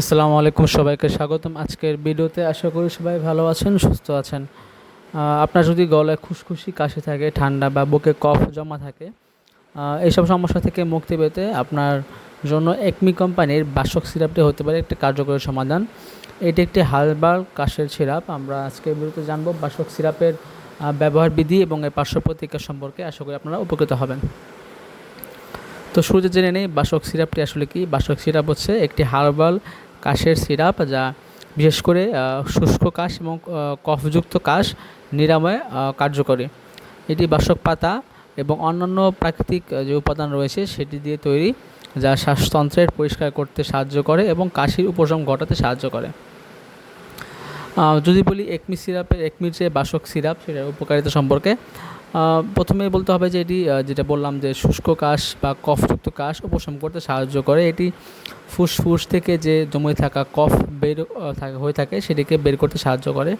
আসসালামু আলাইকুম সবাইকে স্বাগতম আজকের ভিডিওতে। আশা করি সবাই ভালো আছেন, সুস্থ আছেন। আপনার যদি গলায় খুশখুশি, কাশি থাকে, ঠান্ডা বা বুকে কফ জমা থাকে এইসব সমস্যা থেকে মুক্তি পেতে আপনার জন্য একমি কোম্পানির বাসক সিরাপটি হতে পারে একটি কার্যকরী সমাধান। এটি একটি হালবার কাশের সিরাপ। আমরা আজকের ভিডিওতে জানব বাসক সিরাপের ব্যবহার বিধি এবং এর পার্শ্ব প্রতিক্রিয়া সম্পর্কে। আশা করি আপনারা উপকৃত হবেন। তো শুরুতে জেনে নেই বাসক সিরাপটি আসলে কি। বাসক সিরাপ হচ্ছে একটি হার্বাল কাশের সিরাপ যা বিশেষ করে শুষ্ক কাশ এবং কফযুক্ত কাশ নিরাময় কার্যকরী। এটি বাসক পাতা এবং অন্যান্য প্রাকৃতিক যে উপাদান রয়েছে সেটি দিয়ে তৈরি, যা শ্বাসতন্ত্রের পরিষ্কার করতে সাহায্য করে এবং কাশির উপশম ঘটাতে সাহায্য করে। যদি বলি একমি সিরাপের, একমির যে বাসক সিরাপ, সেটার উপকারিতা সম্পর্কে প্রথমে বলতে হবে যে এটি যেটা বললাম যে শুষ্ক কাশ বা কফযুক্ত কাশ উপশম করতে সাহায্য করে। এটি ফুসফুস থেকে যে জমে থাকা কফ বের হয়ে থাকে সেটিকে বের করতে সাহায্য করে।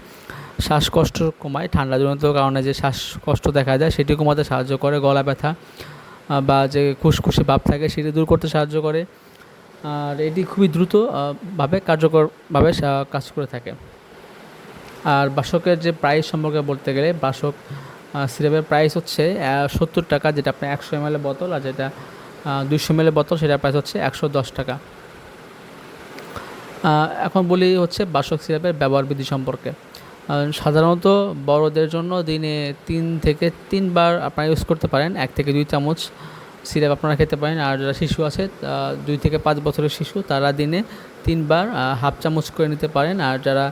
শ্বাসকষ্ট কমায় ঠান্ডাজনিত কারণে যে শ্বাসকষ্ট দেখা যায় সেটি কমাতে সাহায্য করে, গলা ব্যথা বা যে খুশখুশি ভাব থাকে সেটি দূর করতে সাহায্য করে। আর এটি খুবই দ্রুতভাবে কার্যকরভাবে কাজ করে থাকে। আর বাসকের যে প্রাইস সম্পর্কে বলতে গেলে বাসক সিরাপের প্রাইস হচ্ছে সত্তর টাকা, যেটা আপনার একশো এম বোতল আর যেটা দুইশো এম বোতল সেটার প্রাইস হচ্ছে একশো দশ টাকা। এখন বলি হচ্ছে বাসক সিরাপের ব্যবহার বিধি সম্পর্কে। সাধারণত বড়দের জন্য দিনে তিন থেকে তিনবার আপনারা ইউজ করতে পারেন, এক থেকে দুই চামচ সিরাপ আপনারা খেতে পারেন। আর যারা শিশু আছে দুই থেকে পাঁচ বছরের শিশু, তারা দিনে তিনবার হাফ চামচ করে নিতে পারেন। আর যারা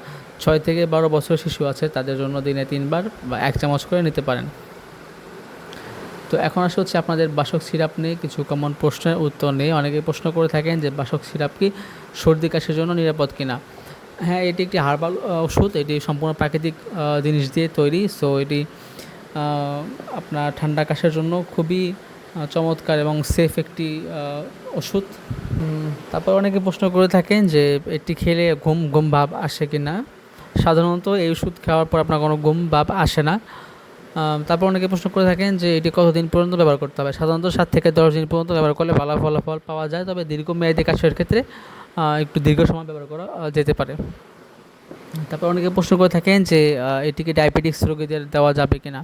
ছয় থেকে বারো বছরের শিশু আছে, তাদের জন্য দিনে তিনবার বা এক চামচ করে নিতে পারেন। তো এখন আসলে হচ্ছে আপনাদের বাসক সিরাপ নিয়ে কিছু কমন প্রশ্নের উত্তর নেই অনেকে প্রশ্ন করে থাকেন যে বাসক সিরাপ কি সর্দি কাশির জন্য নিরাপদ কিনা? হ্যাঁ এটি একটি হার্বাল ওষুধ। এটি সম্পূর্ণ প্রাকৃতিক জিনিস দিয়ে তৈরি। সো এটি আপনার ঠান্ডা কাশের জন্য খুবই চমৎকার এবং সেফ একটি ওষুধ। তারপর অনেকে প্রশ্ন করে থাকেন যে এটি খেলে ঘুম ঘুম ভাব আসে কি না সাধারণত এই ওষুধ খাওয়ার পর আপনার কোনো ঘুম ভাব আসে না। তারপর অনেকে প্রশ্ন করে থাকেন যে এটি কতদিন পর্যন্ত ব্যবহার করতে হবে? সাধারণত সাত থেকে দশ দিন পর্যন্ত ব্যবহার করলে ভালো ফলাফল পাওয়া যায়, তবে দীর্ঘমেয়াদী কাশের ক্ষেত্রে একটু দীর্ঘ সময় ব্যবহার করা যেতে পারে। তারপর অনেকে প্রশ্ন করে থাকেন যে এটিকে ডায়াবেটিক্স রোগীদের দেওয়া যাবে কি না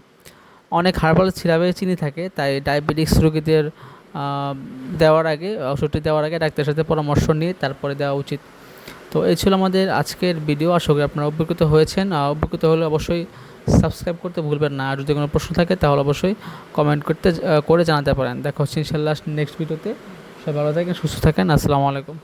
অনেক হার্বাল সিরাপে চিনি থাকে, তাই ডায়াবেটিক্স রোগীদের দেওয়ার আগে, ওষুধটি দেওয়ার আগে ডাক্তারের সাথে পরামর্শ নিয়ে তারপরে দেওয়া উচিত। তো এই ছিল আমাদের আজকের ভিডিও আশা করি আপনারা উপকৃত হয়েছেন। আর হলে অবশ্যই সাবস্ক্রাইব করতে ভুলবেন না। আর যদি কোনো প্রশ্ন থাকে, তাহলে অবশ্যই কমেন্ট করতে করে জানাতে পারেন। দেখা হচ্ছে ইনশাল্লাহ নেক্সট ভিডিওতে সবাই ভালো থাকেন, সুস্থ থাকেন। আসসালামু আলাইকুম।